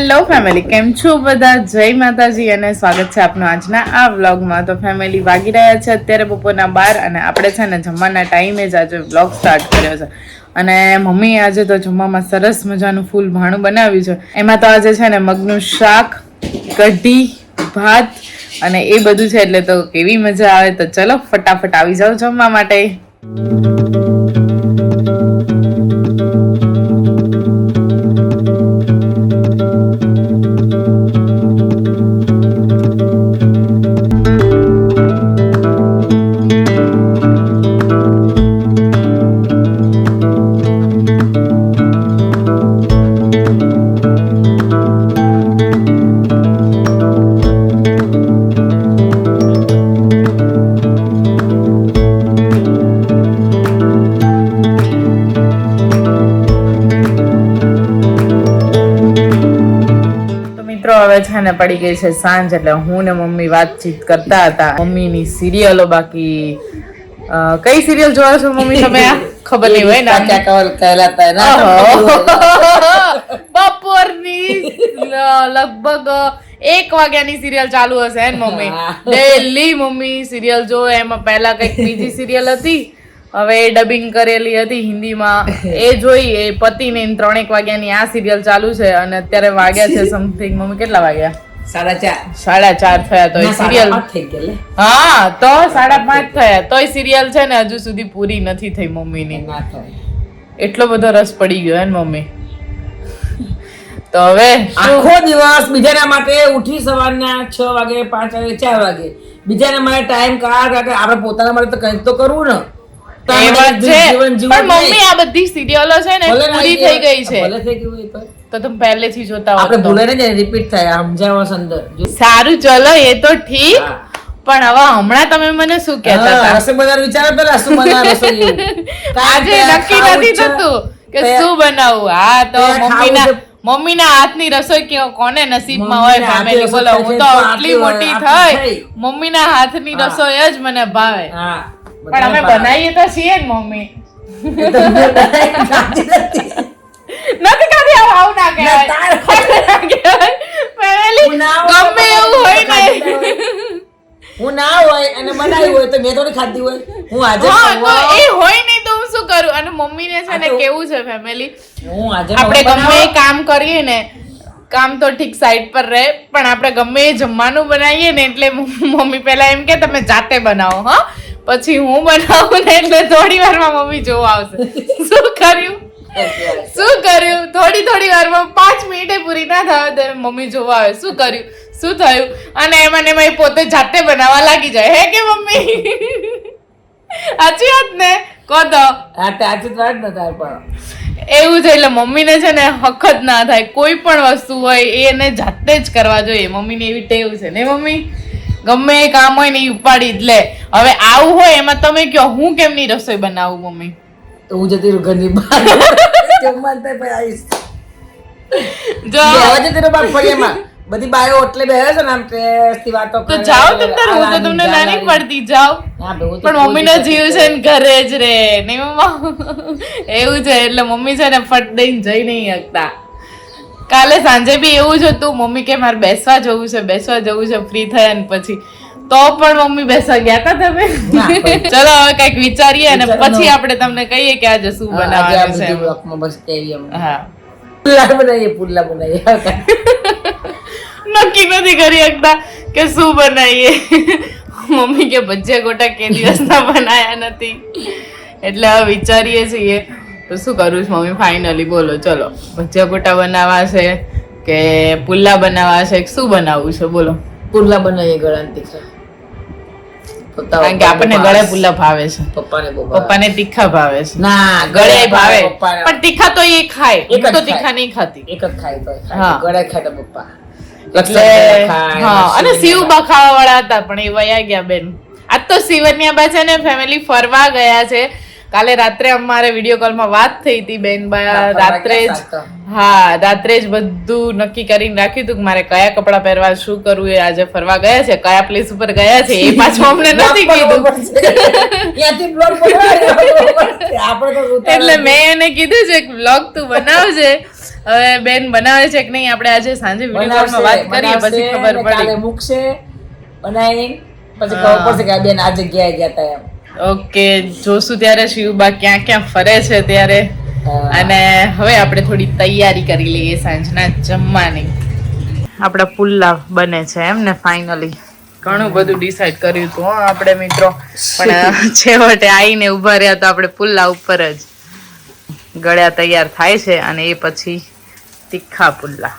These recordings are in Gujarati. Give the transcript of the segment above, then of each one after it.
હેલો ફેમિલી કેમ છો બધા? જય માતાજી અને સ્વાગત છે આપનું આજના આ વ્લોગમાં. તો ફેમિલી વાગી રહ્યા છે અત્યારે બપોરના બાર અને આપણે છે ને જમવાના ટાઈમે જ આજે વ્લોગ સ્ટાર્ટ કર્યો છે. અને મમ્મીએ આજે તો જમવામાં સરસ મજાનું ફૂલ ભાણું બનાવ્યું છે. એમાં તો આજે છે ને મગનું શાક, કઢી, ભાત અને એ બધું છે એટલે તો કેવી મજા આવે તો ચલો ફટાફટ આવી જાઓ જમવા માટે. હવે છે ને પડી ગઈ છે સાંજ એટલે હું ને મમ્મી વાતચીત કરતા હતા. મમ્મીની સિરિયલો બાકી કઈ સિરિયલ જોવા છો મમ્મી તમે? આ ખબર નહીં હોય ને. કાચા કવર કહેલાતા હે ના બપોરની લગભગ એક વાગ્યાની સિરિયલ ચાલુ હશે ને મમ્મી. ડેલી મમ્મી સિરિયલ જોવે એમાં પહેલા કંઈક બીજી સિરિયલ હતી. હવે એ ડબિંગ કરેલી હતી હિન્દીમાં. એ જોઈ એ પતિને ને ત્રણેક વાગ્યાની આ સિરિયલ ચાલુ છે અને અત્યારે વાગ્યા છે સમથિંગ મમ્મી કેટલા વાગ્યા? સાડા ચાર. સાડા ચાર થયા તો સિરિયલ. હા તો સાડા પાંચ થયા. તોય સિરિયલ છે ને હજુ સુધી પૂરી નથી થઈ મમ્મીની. ના થાય. એટલો બધો રસ પડી ગયો ને મમ્મી. તો હવે આખો દિવસ બીજાના માટે ઉઠી સવારના છ વાગે પાંચ વાગે ચાર વાગે. બીજાના માટે ટાઈમ કાઢ આપણે પોતાના માટે તો કંઈક તો કરવું ને. મમ્મી આ બધી સિરિયલો છે ને પૂરી થઈ થઈ ગઈ છે. ભલે થઈ ગયું હોય તો. તો તમે પહેલેથી જોતા આપણે ભૂલે ને રિપીટ થાય સમજાવવા અંદર સારું ચલો એ તો ઠીક. પણ હવે હમણાં તમે મને શું કહેતા હતા? રસોઈ બનાવવાનું વિચારો પેલા શું બનાવે રસોઈ આજે નક્કી નથી. થતું કે શું બનાવવું હા તો મમ્મીના. મમ્મીના હાથની રસોઈ કેવો કોને નસીબમાં હોય ફેમિલી બોલો હું તો આટલી મોટી થઈ. મમ્મીના હાથની. રસોઈ જ મને ભાવે. હા. પણ અમે બનાવીએ તો છીએ ને મમ્મી. નથી. ખાધી આવું આવું ના કહેવાય. ગમે એવું હોય ને. હું ના હોય અને બનાવી હોય તો મેં થોડી ખાધી હોય. હું આજે એ હોય નહીં તો હું શું કરું? અને મમ્મીને છે ને કેવું છે ફેમિલી હું આજે આપણે ગમે કામ કરીએ ને કામ તો ઠીક સાઈડ પર રહે પણ આપણે ગમે એ જમવાનું બનાવીએ ને એટલે મમ્મી પહેલા એમ કે તમે જાતે બનાવો હા? પછી હું બનાવું ને એટલે થોડી વારમાં મમ્મી જોવા આવશે. શું કર્યું? શું કર્યું? થોડી થોડી વારમાં પાંચ મિનિટે પૂરી ના થાય તો મમ્મી જોવા આવે. શું કર્યું? શું થયું? અને એમાં ને એમાં પોતે જાતે બનાવવા લાગી જાય. હે કે મમ્મી? સાચી વાત ને? કહો તો. આજે તો વાત ન થાય પણ. એવું છે એટલે મમ્મીને છે ને હખત ના થાય. કોઈ પણ વસ્તુ હોય એને જાતે જ કરવા જોઈએ. મમ્મીને એવી ટેવ છે. ને મમ્મી? ગમે એ કામ હોય ને એ ઉપાડી જ લે. હવે આવું હોય એમાં તમે કહો હું કેમની રસોઈ બનાવું મમ્મી? તો હું જતી રહું ઘરની બહાર. જમવા થાય પછી આવીશ. જો. બેહવા જતી રહું બાર ફળિયામાં. બધી બાયો ઓટલે બેસે છે ને આમ ટેસ્ટથી વાતો તો. જાઓ તમ તાર હું તો તમને નાની પડતી જાઓ. પણ મમ્મીનો નો જીવ છે ને ઘરે જ રે. નહીં મમ્મા. એવું છે એટલે મમ્મી છે ને ફટ દઈને જઈ નહીં શકતા. કાલે સાંજે બી એવું જ હતું મમ્મી કે મારે બેસવા જવું છે બેસવા જવું છે ફ્રી થયા ને પછી. તો પણ મમ્મી બેસવા ગયા હતા તમે. ચલો હવે કંઈક વિચારીએ અને પછી આપણે તમને કહીએ કે આજે શું બનાવવાનું છે બસ હા. પુલ્લા બનાવીએ પુલ્લા બનાવીએ નક્કી નથી કરી શકતા કે શું બનાવીએ મમ્મી કે ભજીયા ગોટા કે દિવસના બનાયા નથી. એટલે હવે વિચારીએ છીએ. તો શું કરું છું? મમ્મી ફાઇનલી બોલો ચલો. ભજીયા ગોટા બનાવવા છે કે પુલ્લા બનાવવા છે? શું બનાવવું છે? બોલો. પુલ્લા બનાવીએ ગળાની તીખા. કારણ કે આપણને ગળે પુલ્લા ભાવે છે. પપ્પાને પપ્પાને તીખા ભાવે છે. ના ગળે ભાવે. પણ તીખા તો એ ખાય. એક તો તીખા નહીં ખાતી. એક જ ખાય તો ગળે ખાય તો પપ્પા. એટલે હા અને શિવ બખાવા વાળા હતા પણ એ વયા ગયા બેન. આજ તો શિવન્યા બા છે ને ફેમિલી ફરવા ગયા છે. કાલે રાત્રે અમારે વીડિયો કોલમાં વાત થઈ હતી બેન રાત્રે જ. હા રાત્રે જ બધું નક્કી કરીને રાખ્યું હતું કે મારે કયા કપડાં પહેરવા શું કરવું એ આજે ફરવા ગયા છે કયા પ્લેસ ઉપર ગયા છે એ પાછું અમને નથી કીધું. બ્લોગ એટલે મેં એને કીધું છે કે વ્લોગ તું બનાવજે. હવે બેન બનાવે છે કે નહીં આપણે આજે સાંજે વીડિયો કોલમાં વાત કરીએ પછી ખબર પડે. મૂકશે બનાવીને પછી ખબર પડશે કે આ બેન આ જગ્યાએ ગયા હતા એમ. ઓકે જોશું ત્યારે શિવબા ક્યાં ક્યાં ફરે છે ત્યારે. અને હવે આપણે થોડી તૈયારી કરી લઈએ સાંજના જમવાની. આપણા પુલ્લા બને છે એમ ને ફાઇનલી ઘણું બધું ડિસાઈડ કર્યું હતું હો આપણે મિત્રો. પણ છેવટે આવીને ઊભા રહ્યા તો આપણે પુલ્લા ઉપર જ ગળ્યા તૈયાર થાય છે અને એ પછી તીખા પુલ્લા.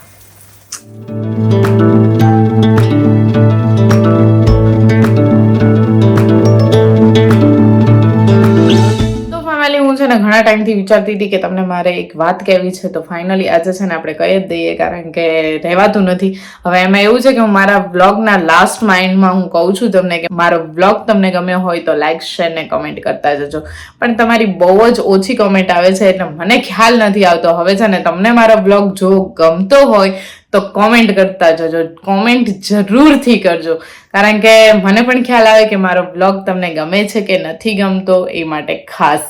વિચારતી હતી કે તમને મારે એક વાત કહેવી છે, તો ફાઇનલી આજે છે ને આપણે કહી જ દઈએ, કારણ કે રહેવાતું નથી. હવે એમાં એવું છે કે હું મારા બ્લોગના લાસ્ટ માઇન્ડમાં હું કહું છું તમને કે મારો બ્લોગ તમને ગમ્યો હોય તો લાઇક શેર ને કમેન્ટ કરતા જજો. પણ તમારી બહુ જ ઓછી કમેન્ટ આવે છે, એટલે મને ખ્યાલ નથી આવતો. હવે છે ને તમને મારો બ્લોગ જો ગમતો હોય તો કોમેન્ટ કરતા જજો. કોમેન્ટ જરૂરથી કરજો. કારણ કે મને પણ ખ્યાલ આવે કે મારો બ્લોગ તમને ગમે છે કે નથી ગમતો, એ માટે ખાસ.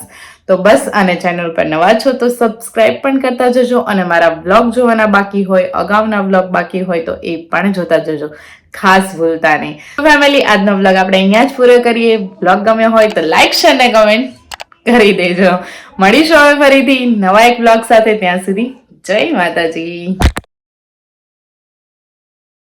તો બસ અને ચેનલ પર નવા છો તો સબસ્ક્રાઇબ પણ કરતા જજો અને મારા બ્લોગ જોવાના બાકી હોય, અગાઉના બ્લોગ બાકી હોય તો એ પણ જોતા જજો. ખાસ ભૂલતા નહીં. ફેમિલી આજનો બ્લોગ આપણે અહીંયા જ પૂરો કરીએ. બ્લોગ ગમ્યો હોય તો લાઈક શેર ને કમેન્ટ કરી દેજો. મળીશું હવે ફરીથી નવા એક બ્લોગ સાથે. ત્યાં સુધી જય માતાજી.